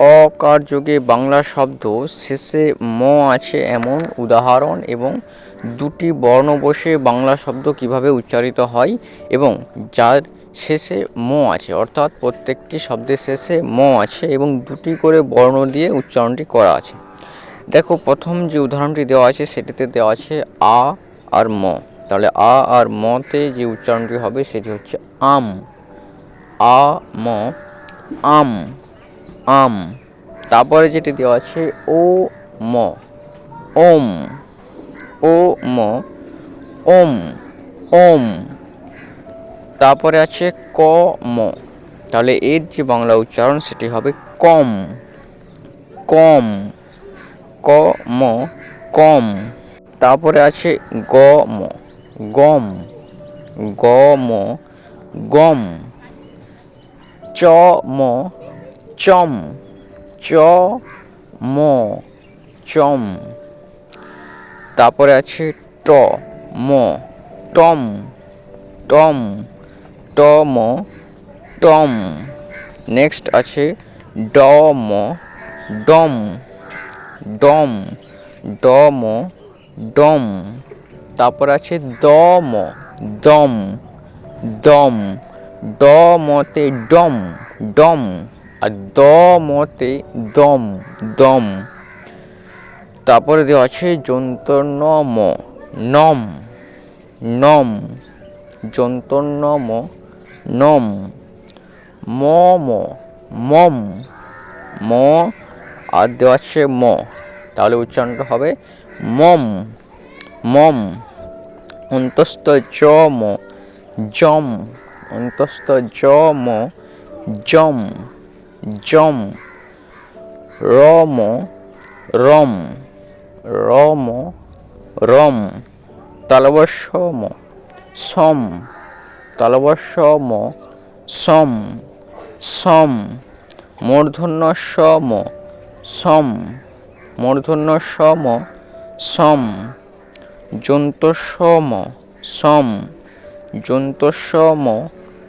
অকার যোগে বাংলা শব্দ শেষে ম আছে এমন উদাহরণ এবং দুটি বর্ণ বসে বাংলা শব্দ কীভাবে উচ্চারিত হয় এবং যার শেষে ম আছে, অর্থাৎ প্রত্যেকটি শব্দের শেষে ম আছে এবং দুটি করে বর্ণ দিয়ে উচ্চারণটি করা আছে। দেখো, প্রথম যে উদাহরণটি দেওয়া আছে সেটিতে দেওয়া আছে আ আর ম। তাহলে আ আর মতে যে উচ্চারণটি হবে সেটি হচ্ছে আম। আ, ম, আম। আম। তারপরে যেটি দেওয়া আছে, ও ম। ওম। ও ম। ওম। ওম। তারপরে আছে ক ম। তাহলে এর যে বাংলা উচ্চারণ, সেটি হবে কম। কম। ক ম। কম। তারপরে আছে গ ম। গম। গ ম। গম। চ ম। চম, চ, ম, চম। তারপরে আছে ট, ম, টম টম, ট, ম, টম। নেক্সট আছে ডম ডম, ড, ম, ডম। তারপর আছে দম দম, ড, মতে ডম ডম। আর দ মতে দম দম। তারপরে দেওয়া আছে যন্তর্ণ ম নম নম। যন্তর্ণ ম নম। ম ম মম। ম, আর দেওয়া আছে ম, তাহলে উচ্চারণটা হবে মম মম। অন্তস্থ জ ম জম অন্তস্থ জ ম জম জম, রম রম রম রম তালবস্য ম সম তালবস্য ম সম সম মূর্ধন্য ম সম মূর্ধন্য ম সম যন্তস্ম সম যন্তস্ম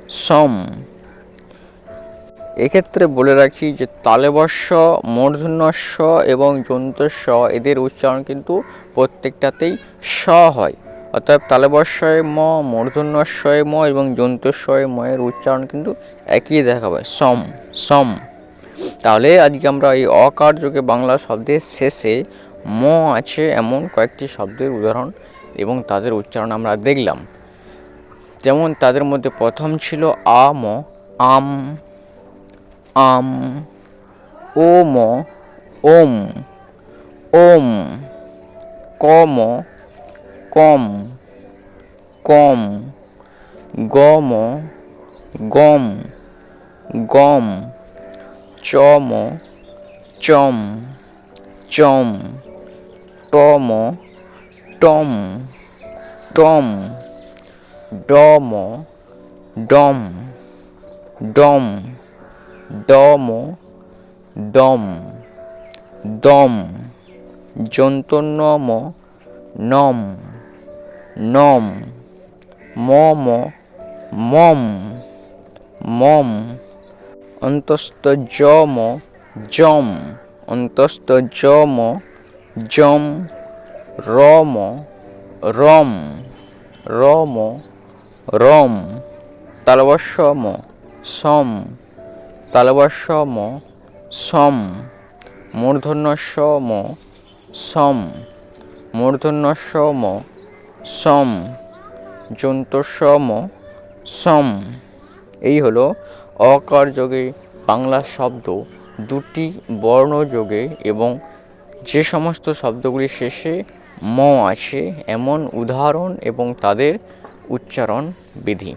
সম এক্ষেত্রে বলে রাখি যে তালেবস্য মূর্ধন্যস্ব এবং যন্তস্ব এদের উচ্চারণ কিন্তু প্রত্যেকটাতেই স হয়। অর্থাৎ তালেবস্বয় ম মূর্ধন্যস্বয় ম এবং যন্তস্বয় ম এর উচ্চারণ কিন্তু একই দেখাবে, সম সম। তাহলে আজকে আমরা এই অকার যোগে বাংলা শব্দের শেষে ম আছে এমন কয়েকটি শব্দের উদাহরণ এবং তাদের উচ্চারণ আমরা দেখলাম। যেমন তাদের মধ্যে প্রথম ছিল আম আম আম, ওম ওম ওম, কম কম কম, গম গম গম, চম চম চম, টম টম টম, ডম ডম ডম ডম দম দম, যন্তন্নম, নম নম, মম মম মম, অন্তস্থ যম জম অন্তস্থ যম জম রম রম রম রম তালবস্যম সম তালবস্যম সম মূর্ধন্যস্যম সম মূর্ধন্যস্যম সম যন্তস্যম সম। এই হলো অকার যোগে বাংলা শব্দ দুটি বর্ণযোগে এবং যে সমস্ত শব্দগুলি শেষে ম আছে, এমন উদাহরণ এবং তাদের উচ্চারণ বিধি।